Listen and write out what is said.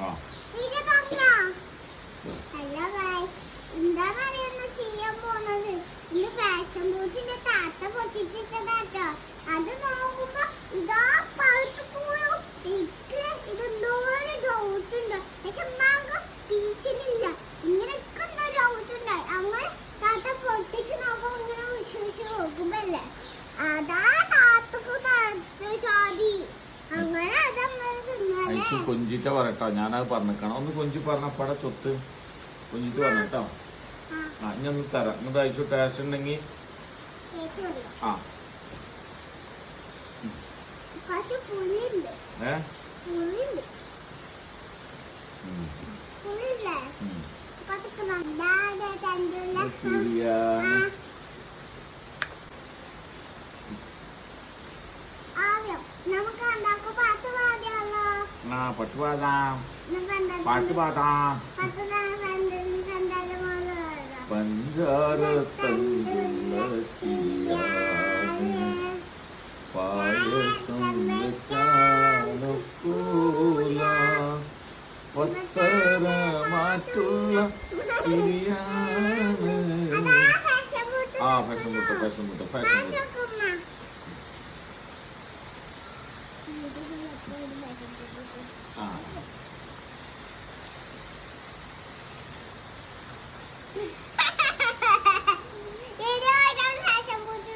നീടെട്ടാ hello guys ആ കുറച്ച് കൊഞ്ചിറ്റ പറയട്ടോ. ഞാനത് പറഞ്ഞേക്കണം ഒന്ന് കൊഞ്ചി പറഞ്ഞപ്പടെ ചൊത്ത്. കൊഞ്ചിറ്റ് പറഞ്ഞോ ആ ഇനി ഒന്ന് തരാം. എന്നിട്ട് അയച്ചു. ടേസ്റ്റ് ഉണ്ടെങ്കിൽ ആ. ഏ? പുളിയാ. പട്ടുപാതാം പാട്ടുപാതാം പഞ്ചാരത്തഞ്ചിയ പായസം വെക്കാനൊക്കൂല ഒത്തര മാറ്റുള്ള ആ ഫാഷൻ മുട്ട ഫാഷൻ മുട്ട ഫാഷൻ മുട്ട 아. 내려와서 사서 모두